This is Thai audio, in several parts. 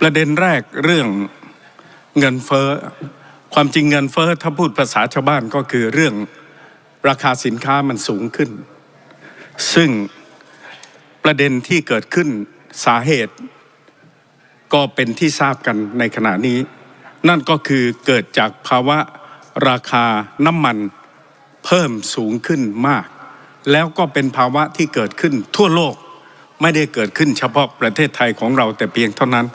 ประเด็นแรกเรื่องเงินเฟ้อความจริงเงินเฟ้อถ้าพูดภาษาชาวบ้านก็คือเรื่องราคาสินค้ามันสูงขึ้น ซึ่งประเด็นที่เกิดขึ้นสาเหตุ ก็เป็นที่ทราบกันในขณะนี้ นั่นก็คือเกิดจากภาวะราคาน้ำมันเพิ่มสูงขึ้นมาก แล้วก็เป็นภาวะที่เกิดขึ้นทั่วโลกไม่ได้เกิดขึ้นเฉพาะประเทศไทยของเราแต่เพียงเท่านั้น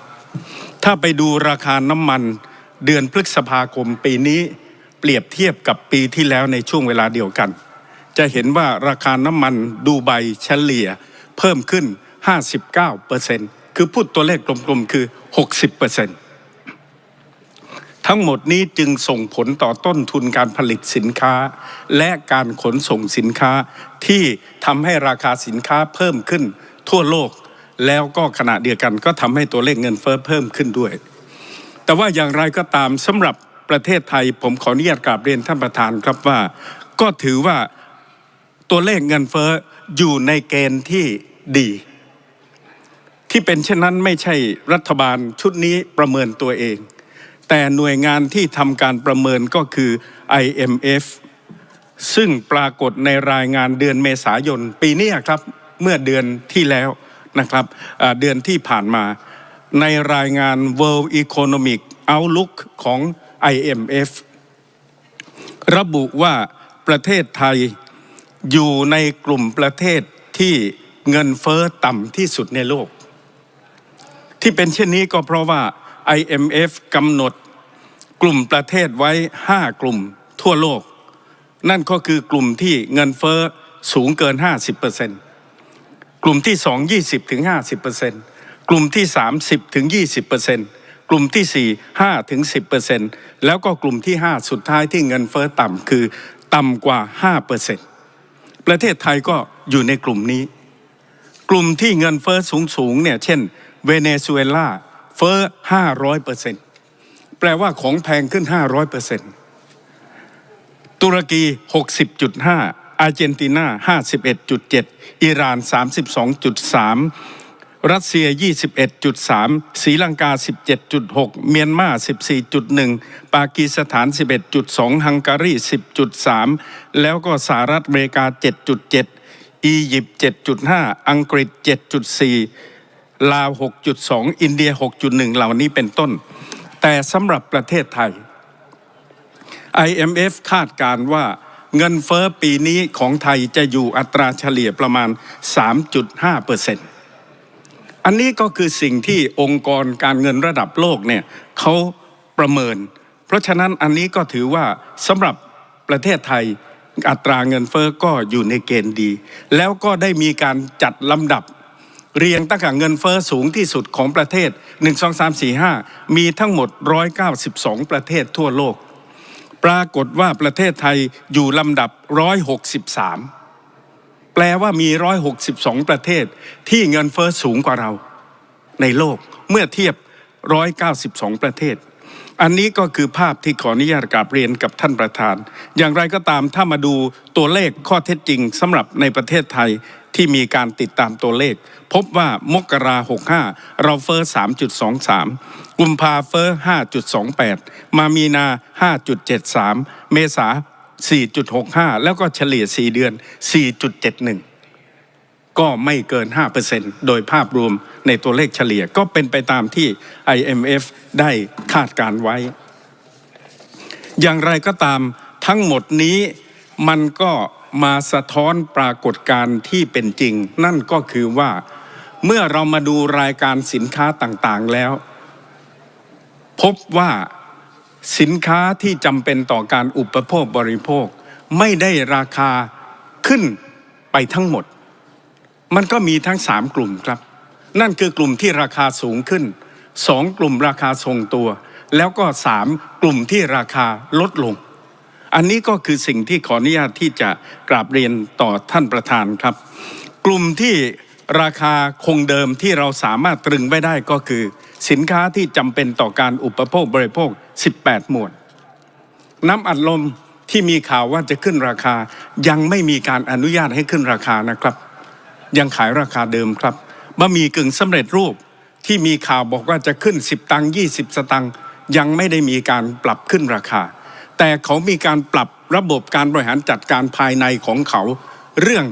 ถ้าไปดูราคาน้ำมันเดือนพฤษภาคมปีนี้เปรียบเทียบกับปีที่แล้วในช่วงเวลาเดียวกัน จะเห็นว่าราคาน้ำมันดูไบเฉลี่ยเพิ่มขึ้น 59%คือพูดตัวเลขกลมๆคือ 60%ทั้งหมดนี้จึงส่งผลต่อต้นทุนการผลิตสินค้า และการขนส่งสินค้าที่ทำให้ราคาสินค้าเพิ่มขึ้นทั่วโลก แล้วก็ขณะเดียวกันก็ทำให้ตัวเลขเงินเฟ้อเพิ่มขึ้นด้วย แต่ว่าอย่างไรก็ตามสำหรับประเทศไทย ผมขออนุญาตกราบเรียนท่านประธานครับว่า ก็ถือว่าตัวเลขเงินเฟ้ออยู่ในเกณฑ์ที่ดี ที่เป็นเช่นนั้นไม่ใช่รัฐบาลชุดนี้ประเมินตัวเอง แต่หน่วยงานที่ทำการประเมินก็คือ IMF ซึ่งปรากฏในรายงานเดือนเมษายนปีนี้ครับเมื่อเดือนที่แล้ว นะครับเดือนที่ผ่านมา ในรายงาน World Economic Outlook ของ IMF ระบุว่าประเทศไทยอยู่ในกลุ่มประเทศที่เงินเฟ้อต่ำที่สุดในโลก ที่เป็นเช่นนี้ก็เพราะว่า IMF กำหนดกลุ่มประเทศไว้ 5 กลุ่มทั่วโลก นั่นก็คือกลุ่มที่เงินเฟ้อสูงเกิน 50% กลุ่มที่สองยี่สิบถึงห้าสิบเปอร์เซ็นต์กลุ่มที่สามสิบถึงยี่สิบเปอร์เซ็นต์กลุ่มที่สี่ห้าถึงสิบเปอร์เซ็นต์แล้วก็กลุ่มที่ห้าสุดท้ายที่เงินเฟ้อต่ำคือต่ำกว่าห้าเปอร์เซ็นต์ประเทศไทยก็อยู่ในกลุ่มนี้ กลุ่มที่เงินเฟ้อสูงสูงเนี่ยเช่น เวเนซุเอลาเฟ้อห้าร้อยเปอร์เซ็นต์แปลว่าของแพงขึ้นห้าร้อยเปอร์เซ็นต์ตุรกีหกสิบจุดห้า อาร์เจนตินา 51.7 อิหร่าน 32.3 รัสเซีย 21.3 ศรีลังกา 17.6 เมียนมา 14.1 ปากีสถาน 11.2 ฮังการี 10.3 แล้วก็สหรัฐอเมริกา 7.7 อียิปต์ 7.5 อังกฤษ 7.4 ลาว 6.2 อินเดีย 6.1 เหล่านี้เป็นต้น แต่สำหรับประเทศไทย IMF คาดการว่า เงินเฟ้อปีนี้ของไทยจะอยู่อัตราเฉลี่ยประมาณ 3.5เปอร์เซ็นต์อันนี้ก็คือสิ่งที่องค์กรการเงินระดับโลกเนี่ยเขาประเมิน เพราะฉะนั้นอันนี้ก็ถือว่าสำหรับประเทศไทยอัตราเงินเฟ้อก็อยู่ในเกณฑ์ดี แล้วก็ได้มีการจัดลำดับ เรียงตั้งแต่เงินเฟอ้อสูงที่สุดของประเทศ 1 2 3 4 5 มีทั้งหมด 192 ประเทศทั่วโลก ปรากฏว่าประเทศไทยอยู่ลำดับ 163 แปลว่ามี 162 ประเทศที่เงินเฟอ้อสูงกว่าเราในโลกเมื่อเทียบ 192 ประเทศ อันนี้ก็คือภาพที่ขออนุญาตกราบเรียนกับท่านประธาน อย่างไรก็ตามถ้ามาดูตัวเลขข้อเท็จจริงสำหรับในประเทศไทยที่มีการติดตามตัวเลข พบว่ามกราหกห้าเราเฟอ้อ3.23กุมภาเฟอ้อ5.28มามีนา5.73เมษา4.65แล้วก็เฉลี่ย4เดือน4.71 ก็ไม่เกิน 5%โดยภาพรวมในตัวเลขเฉลี่ยก็เป็นไปตามที่ IMF ได้คาดการไว้ อย่างไรก็ตามทั้งหมดนี้มันก็มาสะท้อนปรากฏการณ์ที่เป็นจริง นั่นก็คือว่าเมื่อเรามาดูรายการสินค้าต่างๆแล้ว พบว่าสินค้าที่จำเป็นต่อการอุปโภคบริโภค ไม่ได้ราคาขึ้นไปทั้งหมด มันก็มีทั้งสามกลุ่มครับ นั่นคือกลุ่มที่ราคาสูงขึ้นสองกลุ่มราคาทรงตัว แล้วก็สามกลุ่มที่ราคาลดลง อันนี้ก็คือสิ่งที่ขออนุญาตที่จะกราบเรียนต่อท่านประธานครับ กลุ่มที่ราคาคงเดิมที่เราสามารถตรึงไว้ได้ก็คือ สินค้าที่จำเป็นต่อการอุปโภคบริโภค 18 หมวด น้ำอัดลมที่มีข่าวว่าจะขึ้นราคายังไม่มีการอนุญาตให้ขึ้นราคานะครับ ยังขายราคาเดิมครับบะหมี่กึ่งสำเร็จรูปที่มีข่าวบอกว่าจะขึ้น 10 ตังค์20 สตังค์ยังไม่ได้มีการปรับขึ้นราคา แต่เขามีการปรับระบบการบริหารจัดการภายในของเขา เรื่อง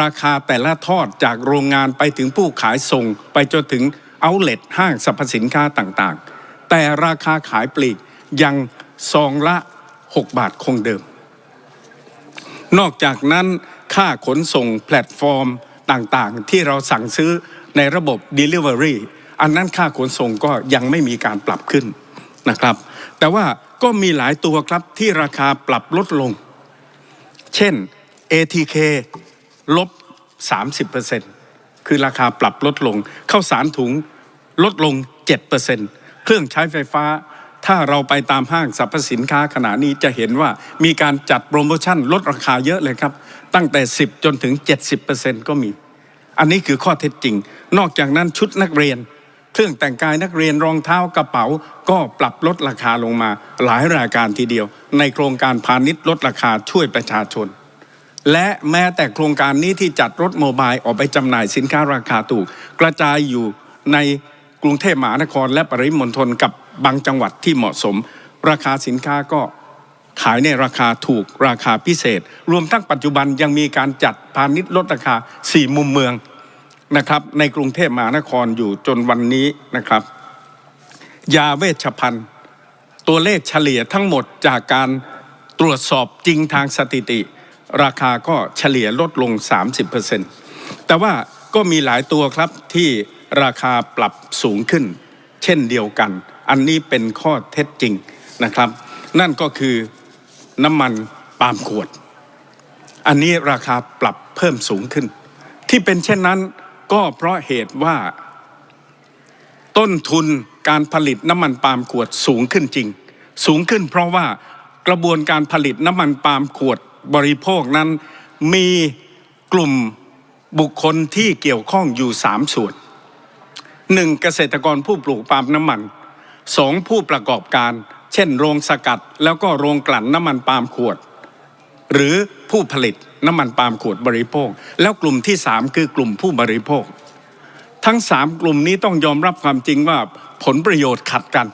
ราคาแต่ละทอดจากโรงงานไปถึงผู้ขายส่ง ไปจนถึงเอาเล t ห้างสรรพสินค้าต่างๆ แต่ราคาขายปลีกยังซองละ 6 บาทคงเดิม นอกจากนั้นค่าขนส่งแพลตฟอร์ม ต่างๆ ที่เราสั่งซื้อในระบบ Delivery อันนั้นค่าขนส่งก็ยังไม่มีการปรับขึ้นนะครับ แต่ว่าก็มีหลายตัวครับที่ราคาปรับลดลง เช่น ATK ลบ 30%คือราคาปรับลดลงข้าวสารถุงลดลง 7%เครื่องใช้ไฟฟ้า ถ้าเราไปตามห้างสรรพสินค้าขณะนี้จะเห็นว่ามีการจัดโปรโมชั่นลดราคาเยอะเลยครับ ตั้งแต่ 10 จนถึง 70%ก็มี อันนี้คือข้อเท็จจริง นอกจากนั้นชุดนักเรียน เครื่องแต่งกายนักเรียนรองเท้ากระเป๋า ก็ปรับลดราคาลงมา หลายรายการทีเดียว ในโครงการพาณิชย์ลดราคาช่วยประชาชน และแม้แต่โครงการนี้ที่จัดรถโมบายออกไปจำหน่ายสินค้าราคาถูก กระจายอยู่ในกรุงเทพมหานครและปริมณฑลกับบางจังหวัดที่เหมาะสม ราคาสินค้าก็ ขายในราคาถูกราคาพิเศษ รวมทั้งปัจจุบันยังมีการจัดพาณิชย์ลดราคา 4 มุมเมืองนะครับในกรุงเทพมหานครอยู่จนวันนี้นะครับ ยาเวชภัณฑ์ ตัวเลขเฉลี่ยทั้งหมดจากการตรวจสอบจริงทางสถิติ ราคาก็เฉลี่ยลดลง 30%แต่ว่าก็มีหลายตัวครับที่ราคาปรับสูงขึ้น เช่นเดียวกัน อันนี้เป็นข้อเท็จจริงนะครับ นั่นก็คือ น้ำมันปาล์มขวด อันนี้ราคาปรับเพิ่มสูงขึ้น ที่เป็นเช่นนั้นก็เพราะเหตุว่า ต้นทุนการผลิตน้ำมันปาล์มขวดสูงขึ้นจริง สูงขึ้นเพราะว่ากระบวนการผลิตน้ำมันปาล์มขวดบริโภคนั้นมีกลุ่มบุคคลที่เกี่ยวข้องอยู่สามส่วนหนึ่งเกษตรกรผู้ปลูกปาล์มน้ำมันสองผู้ประกอบการ เช่น โรงสกัดแล้วก็โรงกลั่นน้ำมันปาล์มขวด หรือผู้ผลิตน้ำมันปาล์มขวดบริโภค แล้วกลุ่มที่สามคือกลุ่มผู้บริโภค ทั้งสามกลุ่มนี้ต้องยอมรับความจริงว่าผลประโยชน์ขัดกัน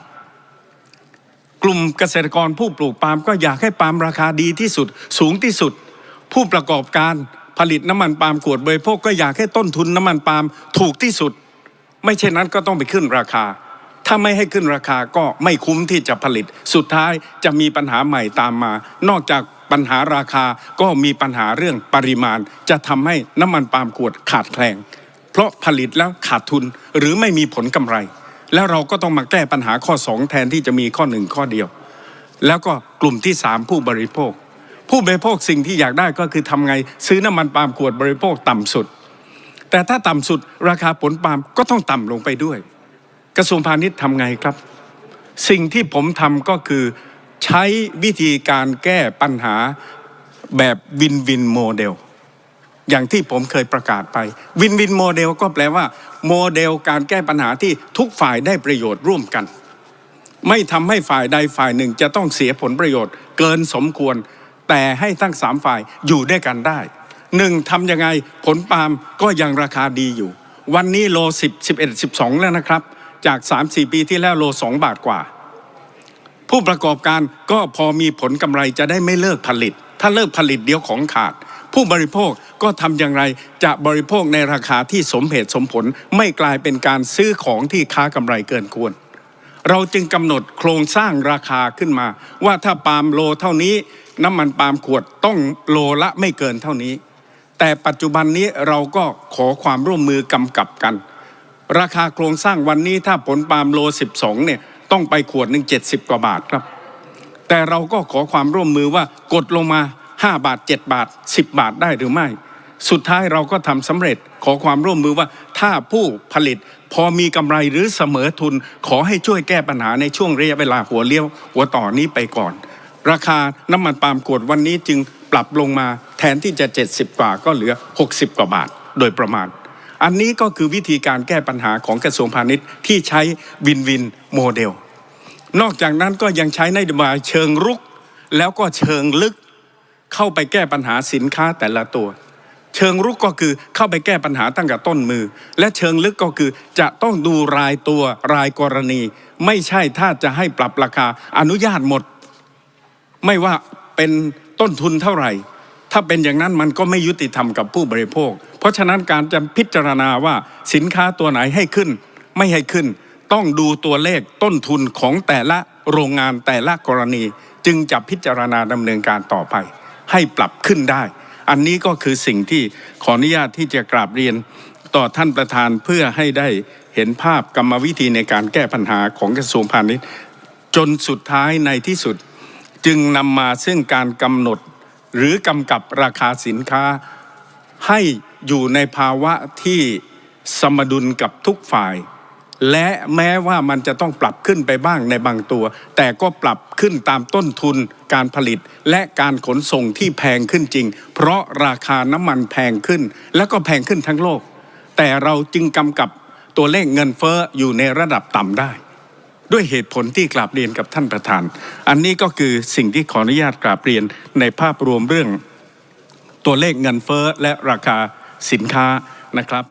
กลุ่มเกษตรกรผู้ปลูกปาล์มก็อยากให้ปาล์มราคาดีที่สุด สูงที่สุด ผู้ประกอบการผลิตน้ำมันปาล์มขวดบริโภคก็อยากให้ต้นทุนน้ำมันปาล์มถูกที่สุด ไม่เช่นนั้นก็ต้องไปขึ้นราคา ถ้าไม่ให้ขึ้นราคาก็ไม่คุ้มที่จะผลิต สุดท้ายจะมีปัญหาใหม่ตามมา นอกจากปัญหาราคาก็มีปัญหาเรื่องปริมาณ จะทำให้น้ำมันปาล์มขวดขาดแคลงเพราะผลิตแล้วขาดทุนหรือไม่มีผลกำไร แล้วเราก็ต้องมาแก้ปัญหาข้อ 2 แทนที่จะมีข้อหนึ่งข้อเดียว แล้วก็กลุ่มที่ 3 ผู้บริโภค ผู้บริโภคสิ่งที่อยากได้ก็คือทำไงซื้อน้ำมันปาล์มขวดบริโภคต่ำสุด แต่ถ้าต่ำสุดราคาผลปาล์มก็ต้องต่ำลงไปด้วย กระทรวงพาณิชย์ทำไงครับ สิ่งที่ผมทำก็คือใช้วิธีการแก้ปัญหาแบบวินวินโมเดลอย่างที่ผมเคยประกาศไป วินวินโมเดลก็แปลว่า โมเดลการแก้ปัญหาที่ทุกฝ่ายได้ประโยชน์ร่วมกัน ไม่ทำให้ฝ่ายใดฝ่ายหนึ่งจะต้องเสียผลประโยชน์ เกินสมควร แต่ให้ทั้งสามฝ่ายอยู่ด้วยกันได้หนึ่งทำยังไงผลปาล์มก็ยังราคาดีอยู่ วันนี้โลสิบสิบเอ็ดสิบสองแล้วนะครับ จากสามสี่ปีที่แล้วโลสองบาทกว่า ผู้ประกอบการก็พอมีผลกำไรจะได้ไม่เลิกผลิต ถ้าเลิกผลิตเดี๋ยวของขาด ผู้บริโภคก็ทำอย่างไรจะบริโภคในราคาที่สมเหตุสมผลไม่กลายเป็นการซื้อของที่ค้ากำไรเกินควร เราจึงกำหนดโครงสร้างราคาขึ้นมา ว่าถ้าปาล์มโลเท่านี้ น้ำมันปาล์มขวดต้องโลละไม่เกินเท่านี้แต่ปัจจุบันนี้เราก็ขอความร่วมมือกำกับกัน ราคาโครงสร้างวันนี้ถ้าผลปาล์มโล 12เนี่ยต้องไปขวดหนึ่ง70 กว่าบาทครับ แต่เราก็ขอความร่วมมือว่ากดลงมา 5 บาท 7 บาท 10 บาทได้หรือไม่ สุดท้ายเราก็ทำสำเร็จขอความร่วมมือว่าถ้าผู้ผลิตพอมีกำไรหรือเสมอทุน ขอให้ช่วยแก้ปัญหาในช่วงระยะเวลาหัวเลี้ยว หัวต่อนี้ไปก่อน ราคาน้ำมันปาล์มขวดวันนี้จึงปรับลงมาแทนที่จะ 70 กว่าก็เหลือ 60 กว่าบาทโดยประมาณ อันนี้ก็คือวิธีการแก้ปัญหาของกระทรวงพาณิชย์ที่ใช้วินวินโมเดล นอกจากนั้นก็ยังใช้นโยบายเชิงรุก แล้วก็เชิงลึกเข้าไปแก้ปัญหาสินค้าแต่ละตัว เชิงรุกก็คือเข้าไปแก้ปัญหาตั้งแต่ต้นมือ และเชิงลึกก็คือจะต้องดูรายตัวรายกรณี ไม่ใช่ถ้าจะให้ปรับราคาอนุญาตหมด ไม่ว่าเป็นต้นทุนเท่าไหร่ ถ้าเป็นอย่างนั้นมันก็ไม่ยุติธรรมกับผู้บริโภค เพราะฉะนั้นการจะพิจารณาว่าสินค้าตัวไหนให้ขึ้น ไม่ให้ขึ้น ต้องดูตัวเลขต้นทุนของแต่ละโรงงานแต่ละกรณี จึงจะพิจารณาดำเนินการต่อไป ให้ปรับขึ้นได้ อันนี้ก็คือสิ่งที่ขออนุญาตที่จะกราบเรียนต่อท่านประธานเพื่อให้ได้เห็นภาพกรรมวิธีในการแก้ปัญหาของกระทรวงพาณิชย์ จนสุดท้ายในที่สุด จึงนำมาซึ่งการกำหนด หรือกำกับราคาสินค้า ให้อยู่ในภาวะที่สมดุลกับทุกฝ่าย และแม้ว่ามันจะต้องปรับขึ้นไปบ้างในบางตัว แต่ก็ปรับขึ้นตามต้นทุนการผลิตและการขนส่งที่แพงขึ้นจริง เพราะราคาน้ำมันแพงขึ้น แล้วก็แพงขึ้นทั้งโลก แต่เราจึงกำกับตัวเลขเงินเฟ้ออยู่ในระดับต่ำได้ ด้วยเหตุผลที่กราบเรียนกับท่านประธาน อันนี้ก็คือสิ่งที่ขออนุญาตกราบเรียนในภาพรวมเรื่องตัวเลขเงินเฟ้อและราคาสินค้านะครับ